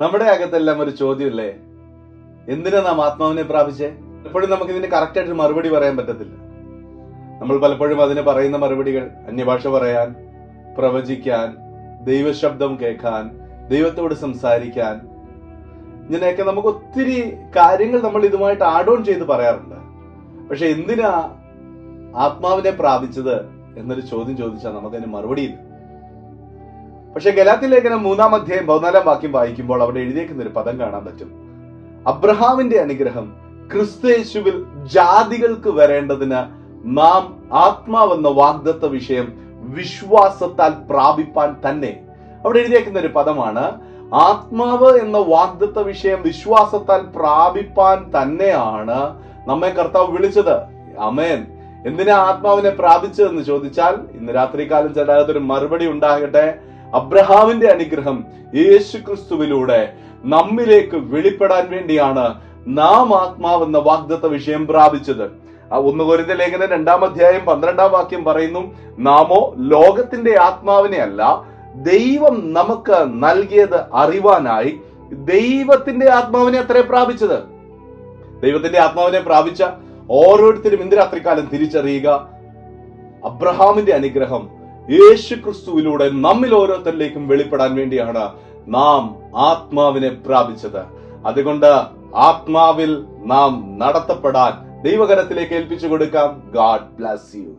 നമ്മുടെ അകത്തെല്ലാം ഒരു ചോദ്യമല്ലേ? എന്തിനാ നാം ആത്മാവിനെ പ്രാപിച്ചേ? എപ്പോഴും നമുക്ക് ഇതിന് കറക്റ്റ് ആയിട്ട് മറുപടി പറയാൻ പറ്റത്തില്ല. നമ്മൾ പലപ്പോഴും അതിന് പറയുന്ന മറുപടികൾ അന്യഭാഷ പറയാൻ പ്രവചിക്കാൻ ദൈവശബ്ദം കേൾക്കാൻ ദൈവത്തോട് സംസാരിക്കാൻ ഇങ്ങനെയൊക്കെ നമുക്ക് ഒത്തിരി കാര്യങ്ങൾ നമ്മൾ ഇതുമായിട്ട് ആഡ് ഓൺ ചെയ്ത് പറയാറുണ്ട്. പക്ഷെ എന്തിനാ ആത്മാവിനെ പ്രാപിച്ചത് എന്നൊരു ചോദ്യം ചോദിച്ചാൽ നമുക്കതിന് മറുപടിയില്ല. പക്ഷെ ഗലാത്തി ലേഖനം മൂന്നാം അധ്യായം പതിനാലാം വാക്യം വായിക്കുമ്പോൾ അവിടെ എഴുതിയേക്കുന്ന ഒരു പദം കാണാൻ പറ്റും. അബ്രഹാമിന്റെ അനുഗ്രഹം ക്രിസ്തയേശുവിൽ ജാതികൾക്ക് വരേണ്ടതിന് നാം ആത്മാവെന്ന വാഗ്ദത്ത വിഷയം വിശ്വാസത്താൽ പ്രാപിപ്പാൻ തന്നെ. അവിടെ എഴുതിയേക്കുന്ന ഒരു പദമാണ് ആത്മാവ് എന്ന വാഗ്ദത്ത വിഷയം വിശ്വാസത്താൽ പ്രാപിപ്പാൻ തന്നെയാണ് നമ്മെ കർത്താവ് വിളിച്ചത്. അമേൻ എന്തിനാ ആത്മാവിനെ പ്രാപിച്ചതെന്ന് ചോദിച്ചാൽ ഇന്ന് രാത്രികാലം ചേട്ടാകത്തൊരു മറുപടി ഉണ്ടാകട്ടെ. അബ്രഹാമിന്റെ അനുഗ്രഹം യേശു ക്രിസ്തുവിലൂടെ നമ്മിലേക്ക് വെളിപ്പെടാൻ വേണ്ടിയാണ് നാം ആത്മാവെന്ന വാഗ്ദത്ത വിഷയം പ്രാപിച്ചത്. ഒന്ന് കൊരിന്ത ലേഖനം രണ്ടാം അധ്യായം പന്ത്രണ്ടാം വാക്യം പറയുന്നു നാമോ ലോകത്തിന്റെ ആത്മാവിനെ അല്ല ദൈവം നമുക്ക് നൽകിയത് അറിവാനായി ദൈവത്തിന്റെ ആത്മാവിനെ അത്രേ പ്രാപിച്ചത്. ദൈവത്തിന്റെ ആത്മാവിനെ പ്രാപിച്ച ഓരോരുത്തരും ഇന്ന് രാത്രികാലം തിരിച്ചറിയുക അബ്രഹാമിന്റെ അനുഗ്രഹം യേശു ക്രിസ്തുവിലൂടെ നമ്മിൽ ഓരോരുത്തരിലേക്കും വെളിപ്പെടാൻ വേണ്ടിയാണ് നാം ആത്മാവിനെ പ്രാപിച്ചത്. അതുകൊണ്ട് ആത്മാവിൽ നാം നടത്തപ്പെടാൻ ദൈവകരത്തിലേക്ക് ഏൽപ്പിച്ചു കൊടുക്കാം. God bless you